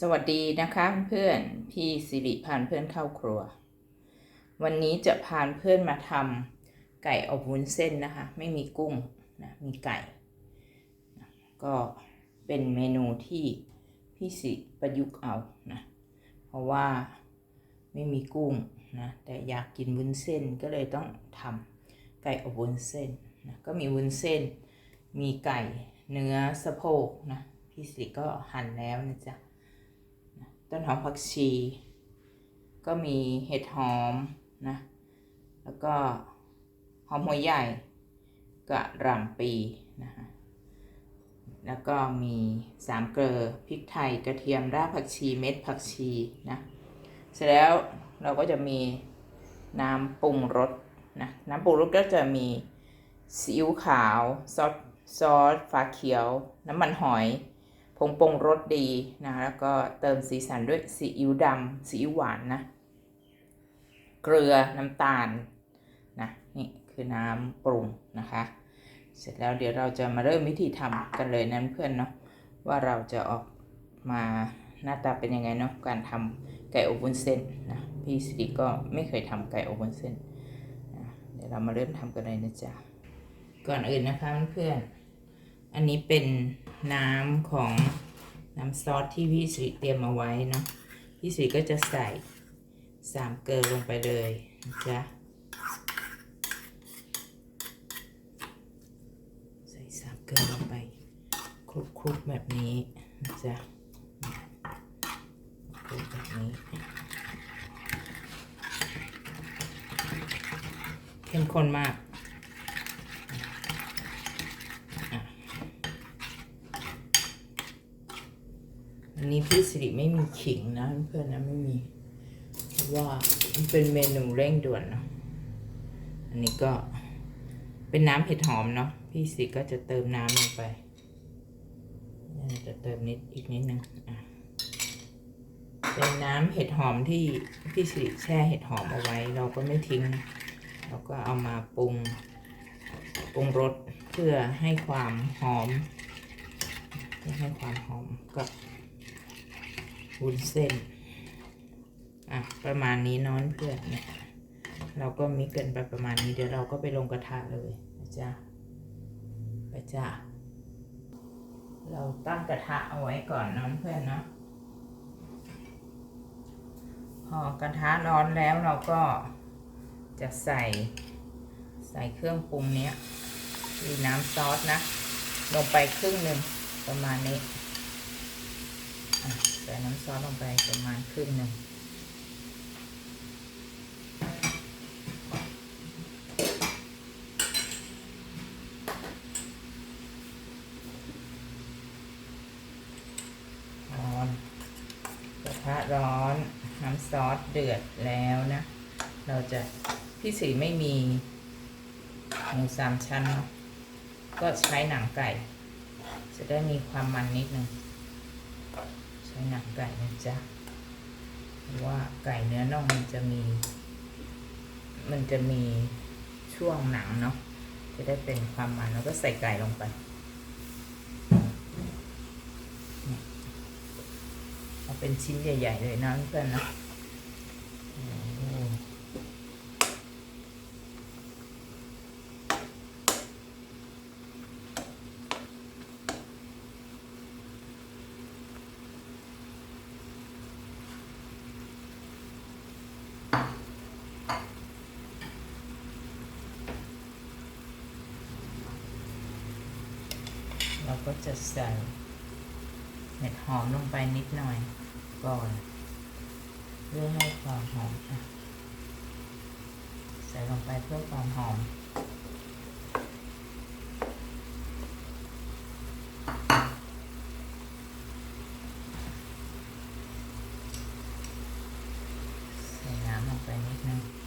สวัสดีนะคะเพื่อนพี่สิริพานเพื่อนเข้าครัว วันนี้จะพานเพื่อนมาทำไก่อบวุ้นเส้นนะคะ ไม่มีกุ้งนะมีไก่ ก็เป็นเมนูที่พี่สิประยุกต์เอานะเพราะว่าไม่มีกุ้งนะแต่อยากกินวุ้นเส้นก็เลยต้องทำไก่อบวุ้นเส้นนะก็มีวุ้นเส้น มีไก่เนื้อสะโพกนะพี่สิก็หั่นแล้วนะจ๊ะ ต้นหอมผักชี ก็มีเห็ดหอมนะ แล้วก็หอมหัวใหญ่กระหล่ำปีนะคะแล้วก็มีสามเกลือพริกไทยกระเทียมรากผักชีเม็ดผักชีนะ เสร็จแล้วเราก็จะมีน้ำปรุงรสนะน้ำปรุงรสก็จะมีซีอิ๊วขาวซอสซอสฟ้าเขียว น้ำมันหอย งปรุงรสดีนะแล้วก็เติมสีสันด้วยซีอิ๊วดำซีอิ๊วหวานนะ เกลือน้ำตาลนะนี่คือน้ำปรุงนะคะ เสร็จแล้วเดี๋ยวเราจะมาเริ่มวิธีทำกันเลยนั้นเพื่อนเนาะว่าเราจะออกมาหน้าตาเป็นยังไงเนาะการทำไก่อบวุ้นเส้นนะพี่สิริก็ไม่เคยทำไก่อบวุ้นเส้นนะเดี๋ยวเรามาเริ่มทำกันเลยนะจ๊ะก่อนอื่นนะคะเพื่อนๆ อันนี้เป็นน้ำของน้ำซอสที่พี่สิเตรียมเอาไว้เนาะพี่สิก็จะใส่สามเกลือลงไปเลยนะจ๊ะใส่สามเกลือลงไปคลุกๆแบบนี้นะจ๊ะคลุกแบบนี้เข้มข้นมาก อั นี้พี่สิริไม่มีขิงนะเพื่อนนะไม่มีว่ามันเป็นเมนูเร่งด่วนเนาะอันนี้ก็เป็นน้ำเห็ดหอมเนาะพี่สิริก็จะเติมน้ำลงไปเนี่ยจะเติมนิดอีกนิดนึงอะเป็นน้ำเห็ดหอมที่พี่สิริแช่เห็ดหอมเอาไว้ เราก็ไม่ทิ้ง เราก็เอามาปรุงปรุงรสเพื่อให้ความหอมเพื่อให้ความหอมกับ วุ้นเส้น อะ ประมาณนี้น้อนเพื่อนเนี่ยเราก็มิกกันไปประมาณนี้เดี๋ยวเราก็ไปลงกระทะเลยนะจ๊ะไปจ้ะเราตั้งกระทะเอาไว้ก่อนน้อนเพื่อนเนาะพอกระทะร้อนแล้วเราก็จะใส่ใส่เครื่องปรุงเนี้ยคือน้ำซอสนะ ลงไปครึ่งหนึ่งประมาณนี้ ส่น้ำซอสลงไปประมาณครึ่งหนึ่งร้อนกระทะร้อนน้ำซอสเดือดแล้วนะ เราจะพี่สีไม่มีหมูสามชั้นเนาะก็ใช้หนังไก่ จะได้มีความมันนิดนึง หนังไก่นะจ๊ะเพราะว่าไก่เนื้อน่องมันจะมี มันจะมีช่วงหนังเนาะจะได้เป็นความมันแล้วก็ใส่ไก่ลงไปเอาเป็นชิ้นใหญ่ ๆ เลยนะเพื่อนนะโอ้โหเรา ก็จะใส่เห็ดหอมลงไปนิดหน่อยก่อนเพื่อให้ความหอมอะใส่ลงไปเพื่อความหอมใส่น้ำลงไปนิดนึง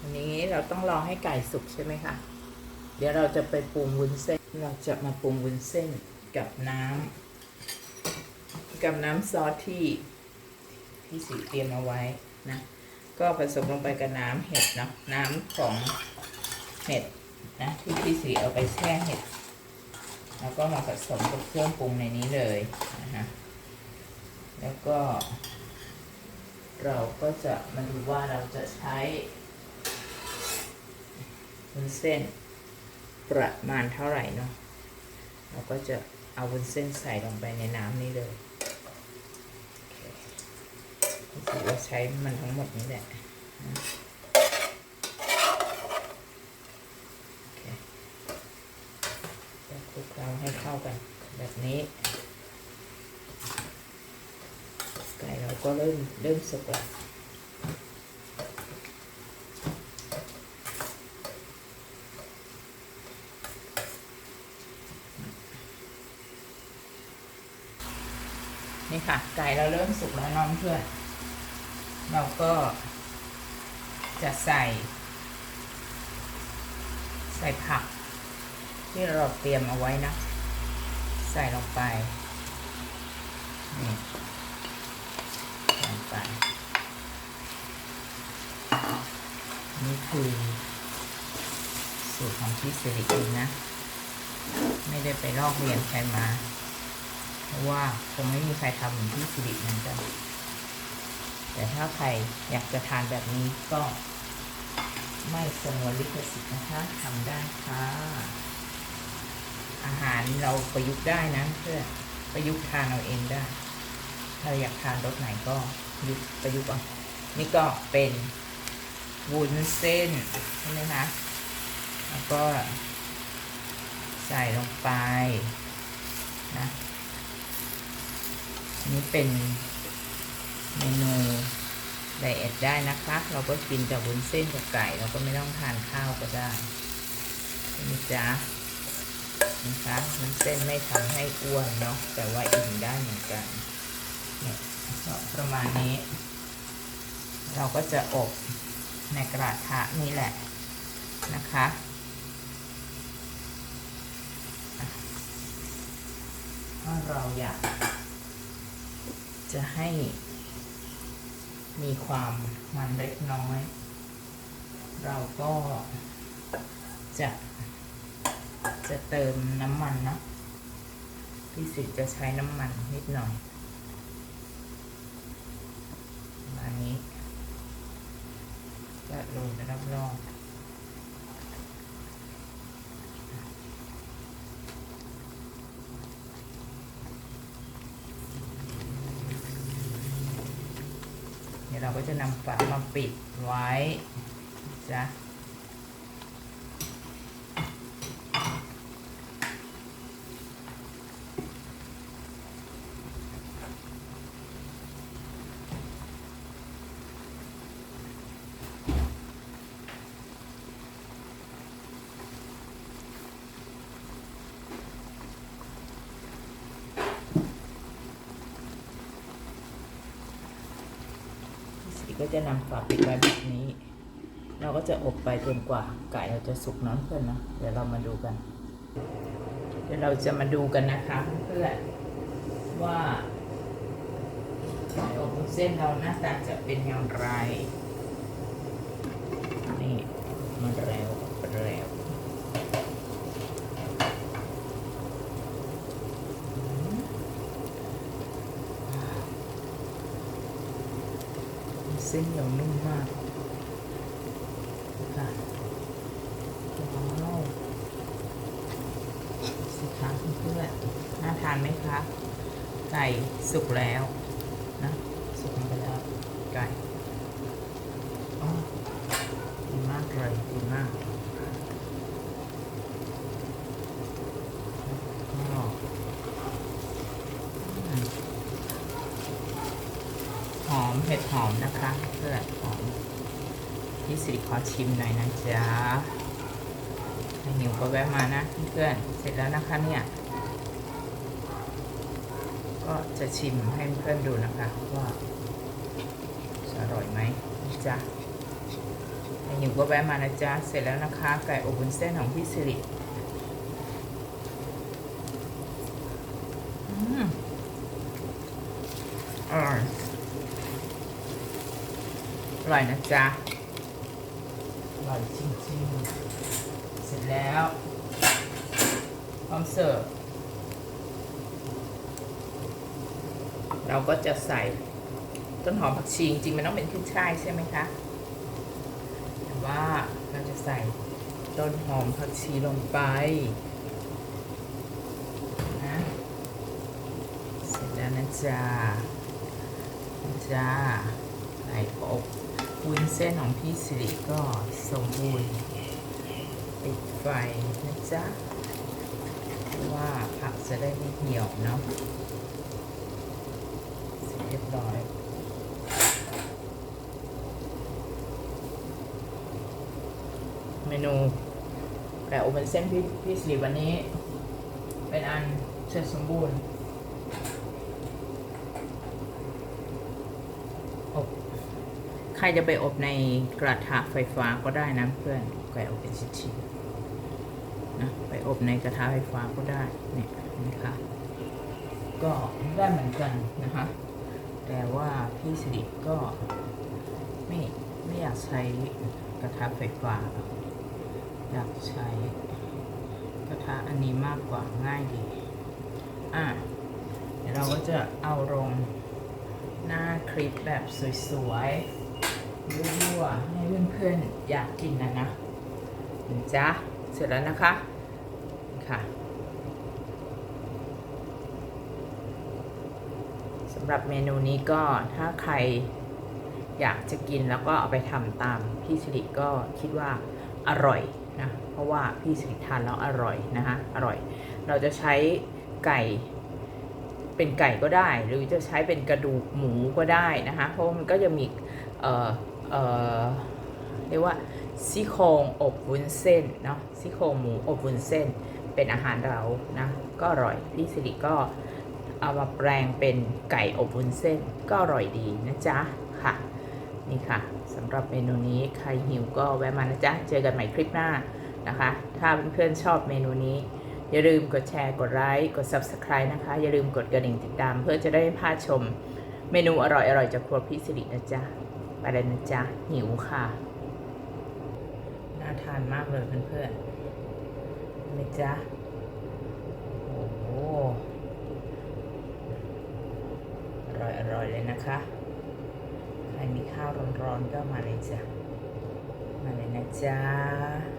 อันนี้เราต้องรอให้ไก่สุกใช่ไหมคะ เดี๋ยวเราจะไปปรุงวุ้นเส้น เราจะมาปรุงวุ้นเส้นกับน้ำกับน้ำซอสที่ที่สีเตรียมเอาไว้นะ ก็ผสมลงไปกับน้ำเห็ดเนาะน้ำของเห็ดนะที่พี่สีเอาไปแช่เห็ด แล้วก็มาผสมกับเครื่องปรุงในนี้เลยนะฮะแล้วก็ เราก็จะมาดูว่าเราจะใช้วุ้นเส้นประมาณเท่าไหร่เนาะเราก็จะเอาวุ้นเส้นใส่ลงไปในน้ำนี้เลยโอเคเราใช้มันทั้งหมดนี้แหละโอเคจะคลุกเคล้าให้เข้ากันแบบนี้ ไก็เริ่มเริ่มสุกแล้วนี่ค่ะ ไก่เราเริ่มสุกแล้วน้องเพื่อน เราก็จะใส่ ใส่ผัก ที่เราเตรียมเอาไว้นะ ใส่ลงไปนี่ ไป นี่คือสูตรของพี่สิริเองนะ ไม่ได้ไปลอกเรียนใครมา เพราะว่าคงไม่มีใครทำเหมือนพี่สิริเหมือนกัน แต่ถ้าใครอยากจะทานแบบนี้ก็ไม่สงวนลิขสิทธิ์นะคะทำได้ค่ะ อาหารเราประยุกต์ได้นะเพื่อประยุกต์ทานเอาเองได้ ถ้าอยากทานรสไหนก็ ยุกประยุกต์เอานี่ก็เป็นวุ้นเส้นใช่ไหมคะ แล้วก็ใส่ลงไปนะนี่เป็นเมนูไดเอทได้นะคะ เราก็กินจากวุ้นเส้นกับไก่ เราก็ไม่ต้องทานข้าวก็ได้ใช่จ๊ะนะคะวุ้นเส้นไม่ทำให้อ้วนเนาะแต่ว่าอิ่มได้เหมือนกันเนี่ย ประมาณนี้ เราก็จะอบในกระทะนี่แหละนะคะถ้าเราอยากจะให้มีความมันเล็กน้อย เราก็จะจะเติมน้ำมันนะพี่สิจะใช้น้ำมันนิดหน่อย ประมาณนี้ จะโรยรับรองเดี๋ยวเราก็จะนำฝามาปิดไว้จ้ะพี่สี ก็จะนำฝาปิดไว้แบบนี้ เราก็จะอบไปจนกว่าไก่เราจะสุกน้องเพื่อนนะเดี๋ยวเรามาดูกัน เดี๋ยวเราจะมาดูกันนะคะเพื่อนว่าไก่อบเส้นเราหน้าตาจะเป็นอย่างไร นี่มันแล้วแล้ว เส้นเหนียวนุ่มมากค่ะว้าวสิคะเพื่อนน่าทานไหมคะ ไก่สุกแล้วนะ สุกลงไปแล้ว ไก่อ๋อดีมากเลยดีมากก็อืม ห อมเห็ดหอมนะคะเพื่อนหอมพี่สิริขอชิมหน่อยนะจ๊ะหิวก็แวะมานะเพื่อนเสร็จแล้วนะคะเนี่ย ก็จะชิมให้เพื่อนดูนะคะว่าอร่อยไหมจ๊ะหิวก็แวะมานะจ๊ะ เสร็จแล้วนะคะ ไก่อบวุ้นเส้นของพี่สิริอืมอร่อย อร่อยนะจ๊ะอร่อยจริงๆ เสร็จแล้ว พร้อมเสิร์ฟ เราก็จะใส่ต้นหอมผักชีจริงๆมันต้องเป็นขึ้นช่ายใช่ไหมคะ แต่ว่าเราจะใส่ต้นหอมผักชีลงไปนะเสร็จแล้วนะจ๊ะจ้าไก่อบ วุ้นเส้นของพี่สิริก็สมบูรณ์ปิดไฟนะจ๊ะเพราะว่าผักจะได้ไม่เหี่ยวเนาะเสร็จเรียบร้อยเมนูไก่อบเป็นเส้นพี่พี่สิริวันนี้ เป็นอันเสร็จสมบูรณ์อบ ใครจะไปอบในกระทะไฟฟ้าก็ได้นะเพื่อนไก่อเป็นชิ้นๆนะไปอบในกระทะไฟฟ้าก็ได้เนี่ยนะคะก็ได้เหมือนกันนะคะ แต่ว่าพี่สิริก็ไม่ไม่อยากใช้กระทะไฟฟ้า อยากใช้กระทะอันนี้มากกว่าง่ายดี อะเดี๋ยวเราก็จะเอาลงหน้าคลิปแบบสวยๆ ยั่วๆให้เพื่อนๆอยากกินนะนะจ๊ะเสร็จแล้วนะคะค่ะสำหรับเมนูนี้ก็ถ้าใครอยากจะกินแล้วก็เอาไปทำตามพี่สิริก็คิดว่าอร่อยนะเพราะว่าพี่สิริทานแล้วอร่อยนะคะอร่อย เราจะใช้ไก่เป็นไก่ก็ได้ หรือจะใช้เป็นกระดูกหมูก็ได้นะคะเพราะมันก็จะมี เอ่อเรียกว่าซี่โครงอบวุ้นเส้นเนาะซี่โครงหมูอบวุ้นเส้นเป็นอาหารเรานะก็อร่อยพี่สิริก็เอามาแปลงเป็นไก่อบวุ้นเส้นก็อร่อยดีนะจ๊ะค่ะ นี่ค่ะสำหรับเมนูนี้ใครหิวก็แวะมานะจ๊ะเจอกันใหม่คลิปหน้านะคะ ถ้าเพื่อนๆชอบเมนูนี้ อย่าลืมกดแชร์กดไลค์กด Subscribe นะคะ อย่าลืมกดกระดิ่งติดตาม เพื่อจะได้ไม่พลาดชมเมนูอร่อยๆจากครัวพี่สิรินะจ๊ะ อะไรนะจ๊ะ หิวค่ะ น่าทานมากเลยเพื่อนๆนะจ๊ะ โอ้โหอร่อยอร่อยเลยนะคะ ใครมีข้าวร้อนๆก็มาเลยจ้ะ มาเลยนะจ๊ะ